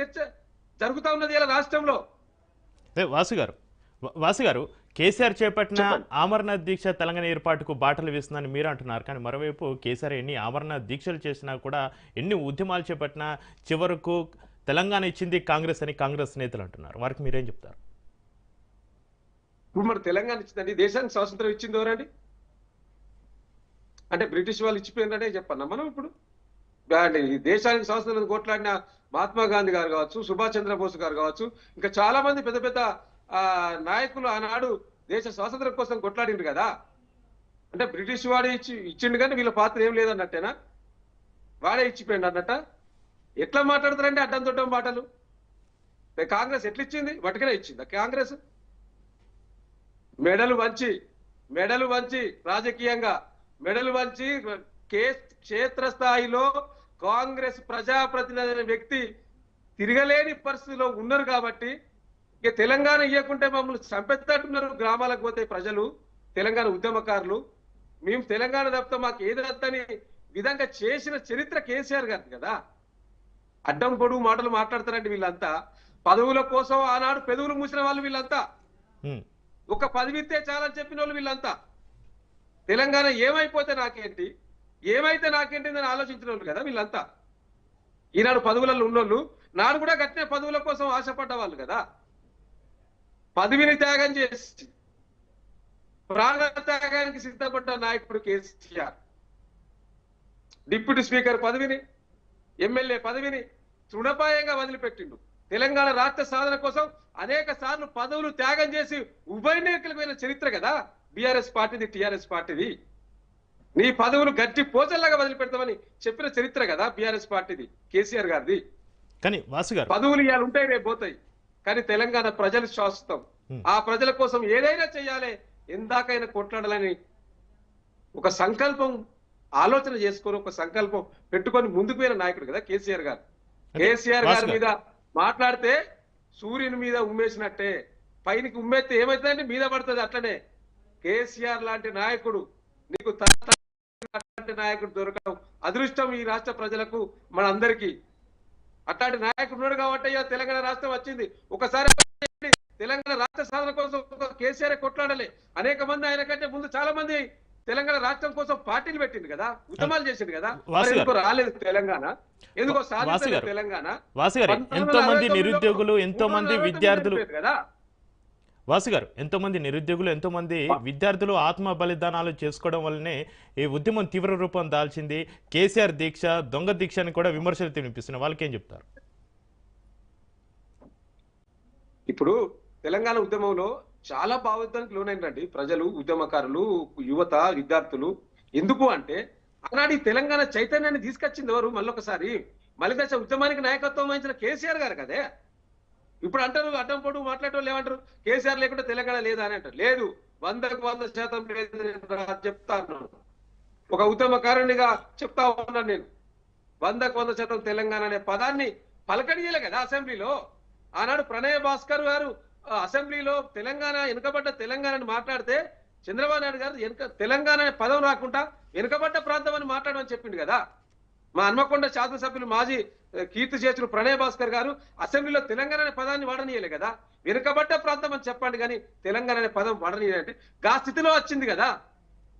చర్చ జరుగుతా ఉన్నది ఇలా రాష్ట్రంలో. ఏ, వాసు గారు వాసు గారు కేసీఆర్ చేపట్టిన. అమర్నాథ్ దీక్ష తెలంగాణ ఏర్పాటుకు బాటలు వేస్తుందని మీరు అంటున్నారు. కానీ మరోవైపు కేసీఆర్ ఎన్ని అమర్నాథ్ దీక్షలు చేసినా కూడా ఎన్ని ఉద్యమాలు చేపట్టినా చివరకు తెలంగాణ ఇచ్చింది కాంగ్రెస్ అని కాంగ్రెస్ నేతలు అంటున్నారు. వారికి మీరేం చెప్తారు? ఇప్పుడు మన తెలంగాణ ఇచ్చిందండి. దేశానికి స్వాతంత్రం ఇచ్చింది ఎవరండి? అంటే బ్రిటిష్ వాళ్ళు ఇచ్చిపోయిందనే చెప్పన్నా మనం ఇప్పుడు? ఈ దేశానికి సంస్థలను కొట్లాడిన మహాత్మా గాంధీ గారు కావచ్చు సుభాష్ చంద్రబోస్ గారు కావచ్చు ఇంకా చాలా మంది పెద్ద పెద్ద నాయకులు ఆనాడు దేశ స్వాతంత్రం కోసం కొట్లాడిండు కదా. అంటే బ్రిటిష్ వాడే ఇచ్చి ఇచ్చిండు కానీ వీళ్ళ పాత్ర ఏం లేదన్నట్టేనా? వాడే ఇచ్చిపోయిండు అన్నట్ట? ఎట్లా మాట్లాడతారండి అడ్డం దొడ్డం మాటలు? కాంగ్రెస్ ఎట్లా ఇచ్చింది వటుకనే ఇచ్చింది కాంగ్రెస్? మెడలు వంచి మెడలు వంచి రాజకీయంగా మెడలు వంచి కే క్షేత్ర స్థాయిలో కాంగ్రెస్ ప్రజాప్రతినిధి అనే వ్యక్తి తిరగలేని పరిస్థితిలో ఉన్నారు కాబట్టి ఇక తెలంగాణ ఇవ్వకుంటే మమ్మల్ని చంపెత్తట్టున్నారు గ్రామాలకు పోతే ప్రజలు తెలంగాణ ఉద్యమకారులు. మేము తెలంగాణ తప్పితే మాకు ఏది వద్దని విధంగా చేసిన చరిత్ర కేసీఆర్ గారిది కదా. అడ్డం పొడుగు మాటలు మాట్లాడతారండి వీళ్ళంతా. పదవుల కోసం ఆనాడు పెదవులు మూసిన వాళ్ళు వీళ్ళంతా. ఒక పదవి ఇస్తే చాలని చెప్పిన వాళ్ళు వీళ్ళంతా. తెలంగాణ ఏమైపోతే నాకేంటి? ఏమైతే నాకేంటి అని ఆలోచించిన వాళ్ళు కదా వీళ్ళంతా? ఈనాడు పదవులలో ఉన్నోళ్ళు నాడు కూడా గట్టిన పదవుల కోసం ఆశపడ్డ వాళ్ళు కదా? పదవిని త్యాగం చేసి ప్రాణ త్యాగానికి సిద్ధపడ్డ నాయకుడు కేసీఆర్. డిప్యూటీ స్పీకర్ పదవిని ఎమ్మెల్యే పదవిని తృణపాయంగా వదిలిపెట్టిండు. తెలంగాణ రాష్ట్ర సాధన కోసం అనేక సార్లు పదవులు త్యాగం చేసి ఉభయనేకలమైన చరిత్ర కదా? బీఆర్ఎస్ పార్టీది టిఆర్ఎస్ పార్టీది. నీ పదవులు గట్టి పోచల్లాగా వదిలిపెడతామని చెప్పిన చరిత్ర కదా బీఆర్ఎస్ పార్టీది కేసీఆర్ గారిది కానీ వాసు గారు పదవులు ఇవాళ ఉంటాయి రేపు పోతాయి కానీ తెలంగాణ ప్రజలు శాశ్వతం. ఆ ప్రజల కోసం ఏదైనా చేయాలి ఎందాకైనా కొట్లాడాలని ఒక సంకల్పం ఆలోచన చేసుకొని ఒక సంకల్పం పెట్టుకొని ముందుకు పోయిన నాయకుడు కదా కేసీఆర్ గారు కేసీఆర్ గారి. మీద మాట్లాడితే సూర్యుని మీద ఉమ్మేసినట్టే పైనకి ఉమ్మేస్తే ఏమైతుందంటే మీద పడుతుంది అట్లనే కేసీఆర్ లాంటి నాయకుడు నీకు అట్లాంటి నాయకుడు దొరకడం అదృష్టం ఈ రాష్ట్ర ప్రజలకు మన అందరికీ అట్లాంటి నాయకుడు ఉన్నాడు కాబట్టి తెలంగాణ రాష్ట్రం వచ్చింది. ఒకసారి తెలంగాణ రాష్ట్ర సాధన కోసం కేసీఆర్ కొట్లాడాలి. అనేక మంది ఆయన కంటే ముందు చాలా మంది తెలంగాణ రాష్ట్రం కోసం పార్టీలు పెట్టింది కదా ఉద్యమాలు చేసింది కదా. ఎందుకో. రాలేదు తెలంగాణ? ఎందుకో సాధించలేదు. తెలంగాణ. ఎంతో మంది నిరుద్యోగులు ఎంతో మంది విద్యార్థులు కదా. వాసు గారు ఎంతో మంది నిరుద్యోగులు ఎంతో మంది విద్యార్థులు ఆత్మ బలిదానాలు చేసుకోవడం వల్లనే ఈ ఉద్యమం తీవ్ర రూపం దాల్చింది. కేసీఆర్ దీక్ష దొంగ దీక్ష అని కూడా విమర్శలు వినిపిస్తున్నాయి వాళ్ళకి ఏం చెప్తారు? ఇప్పుడు తెలంగాణ ఉద్యమంలో చాలా భావోద్వానికి లోనైనరండి ప్రజలు ఉద్యమకారులు యువత విద్యార్థులు ఎందుకు అంటే ఆనాడు తెలంగాణ చైతన్యాన్ని తీసుకొచ్చింది ఎవరు? మళ్ళొకసారి మలిదశ ఉద్యమానికి నాయకత్వం వహించిన కేసీఆర్ గారు కదే. ఇప్పుడు అంటారు అడ్డం పొడుగు మాట్లాడేవాళ్ళు ఏమంటారు? కేసీఆర్ లేకుండా తెలంగాణ లేదా అని అంటారు. లేదు వందకు వంద శాతం లేదు చెప్తాను. ఒక ఉద్యమకారునిగా చెప్తా ఉన్నాను నేను. వందకు వంద శాతం తెలంగాణ అనే పదాన్ని పలకడియలే కదా అసెంబ్లీలో. ఆనాడు ప్రణయ భాస్కర్ గారు అసెంబ్లీలో తెలంగాణ వెనుకబడ్డ తెలంగాణని మాట్లాడితే చంద్రబాబు నాయుడు గారు వెనుక తెలంగాణ అనే పదం రాకుండా వెనుకబడ్డ ప్రాంతం అని మాట్లాడమని చెప్పిండు కదా. మా హన్మకొండ శాసనసభ్యులు మాజీ కీర్తి చేతులు ప్రణయ్ భాస్కర్ గారు అసెంబ్లీలో తెలంగాణ అనే పదాన్ని వాడనీయలే కదా? వెనుకబడ్డ ప్రాంతం అని చెప్పండి కానీ తెలంగాణ అనే పదం వాడనీయాలంటే గా స్థితిలో వచ్చింది కదా?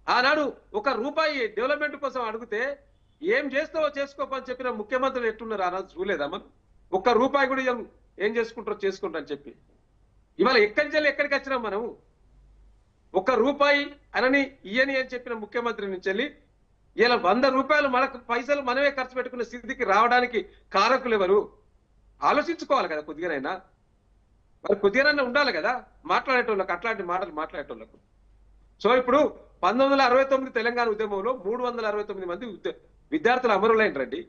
ఆనాడు ఒక రూపాయి డెవలప్మెంట్ కోసం అడిగితే ఏం చేస్తావో చేసుకోపని చెప్పిన ముఖ్యమంత్రులు ఎట్టున్నారు ఆనాడు చూలేదా మనం? ఒక్క రూపాయి కూడా ఏం చేసుకుంటారో చేసుకుంటారని అని చెప్పి. ఇవాళ ఎక్కడి నుంచి ఎక్కడికి వచ్చినాం మనము? ఒక్క రూపాయి అనని ఇయని అని చెప్పిన ముఖ్యమంత్రి నుంచి వెళ్ళి ఇలా వంద రూపాయలు మనకు పైసలు మనమే ఖర్చు పెట్టుకునే స్థితికి రావడానికి కారకులు ఎవరు? ఆలోచించుకోవాలి కదా కొద్దిగానైనా మరి కొద్దిగానైనా ఉండాలి కదా మాట్లాడేటోళ్ళకి అట్లాంటి మాటలు మాట్లాడేటోళ్ళకు. సో ఇప్పుడు పంతొమ్మిది వందల అరవై తొమ్మిది తెలంగాణ ఉద్యమంలో మూడు వందల అరవై తొమ్మిది మంది విద్యార్థులు అమరులైనరండి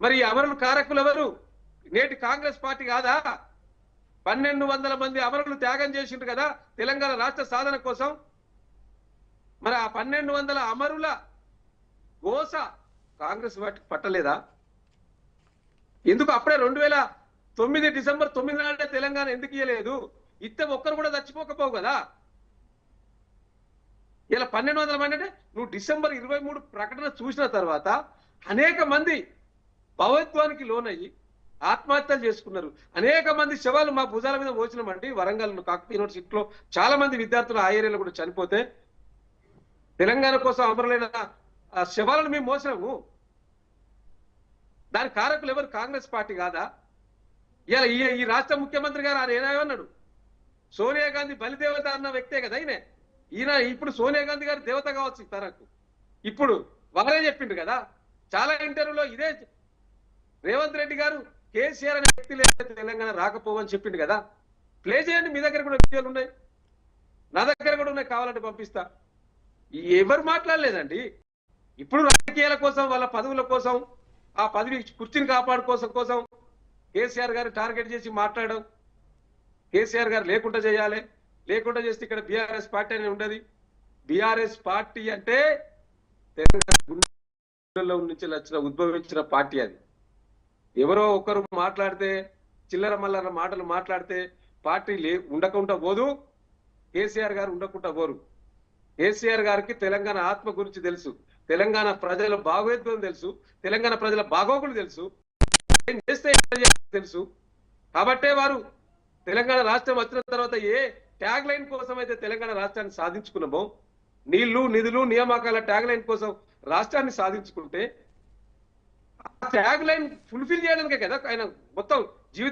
మరి ఈ అమరులు కారకులు ఎవరు? నేటి కాంగ్రెస్ పార్టీ కాదా? పన్నెండు వందల మంది అమరులు త్యాగం చేసిండ్రు కదా తెలంగాణ రాష్ట్ర సాధన కోసం. మరి ఆ పన్నెండు వందల అమరుల గోస కాంగ్రెస్ వాటికి పట్టలేదా? ఎందుకు అప్పుడే రెండు వేల తొమ్మిది డిసెంబర్ తొమ్మిది నాడే తెలంగాణ ఎందుకు ఇయ్యలేదు? ఇత్తే ఒక్కరు కూడా చచ్చిపోకపోవు కదా. ఇలా పన్నెండు వందల మంది అంటే నువ్వు డిసెంబర్ ఇరవై మూడు ప్రకటన చూసిన తర్వాత అనేక మంది భవత్వానికి లోనయ్యి ఆత్మహత్యలు చేసుకున్నారు. అనేక మంది శవాలు మా భుజాల మీద పోసినామండి వరంగల్ కాకపోతే యూనివర్సిటీలో చాలా మంది విద్యార్థులు ఆ ఏరియాలో కూడా చనిపోతే తెలంగాణ కోసం అమరులైన శవాలను మేము మోసాము. దాని కారకులు ఎవరు? కాంగ్రెస్ పార్టీ కాదా? ఇలా ఈ ఈ రాష్ట్ర ముఖ్యమంత్రి గారు ఆయన ఏమన్నాడు సోనియా గాంధీ బలిదేవత అన్న వ్యక్తే కదా ఈయన. ఈయన ఇప్పుడు సోనియా గాంధీ గారు దేవత కావచ్చు తనకు ఇప్పుడు వారే చెప్పిండు కదా. చాలా ఇంటర్వ్యూలో ఇదే రేవంత్ రెడ్డి గారు కేసీఆర్ అనే వ్యక్తి లేదా తెలంగాణ రాకపోవని చెప్పిండు కదా. ప్లే చేయండి మీ దగ్గర కూడా వీడియోలు ఉన్నాయి. నా దగ్గర కూడా ఉన్నాయి కావాలంటే పంపిస్తా. ఎవరు మాట్లాడలేదండి. ఇప్పుడు రాజకీయాల కోసం వాళ్ళ పదవుల కోసం ఆ పదవి కుర్చీని కాపాడుకోసం కోసం కేసీఆర్ గారు టార్గెట్ చేసి మాట్లాడడం. కేసీఆర్ గారు లేకుండా చేయాలి. లేకుండా చేస్తే ఇక్కడ బీఆర్ఎస్ పార్టీ అనేది ఉండదు. బీఆర్ఎస్ పార్టీ అంటే తెలంగాణ నుంచి వచ్చిన ఉద్భవించిన పార్టీ అది. ఎవరో ఒకరు మాట్లాడితే చిల్లర మల్లర మాటలు మాట్లాడితే పార్టీ లే ఉండకుండా పోదు. కేసీఆర్ గారు ఉండకుండా పోరు. కేసీఆర్ గారికి తెలంగాణ ఆత్మ గురించి తెలుసు. తెలంగాణ ప్రజల భాగోద్వం తెలుసు. తెలంగాణ ప్రజల బాగోగులు తెలుసు. ఏం చేస్తే తెలుసు. కాబట్టే వారు తెలంగాణ రాష్ట్రం వచ్చిన తర్వాత ఏ ట్యాగ్ లైన్ కోసం అయితే తెలంగాణ రాష్ట్రాన్ని సాధించుకున్నామో నీళ్ళు నిధులు నియామకాల ట్యాగ్ లైన్ కోసం రాష్ట్రాన్ని సాధించుకుంటే ఆ ట్యాగ్ లైన్ ఫుల్ఫిల్ చేయడానికే కదా ఆయన మొత్తం జీవితం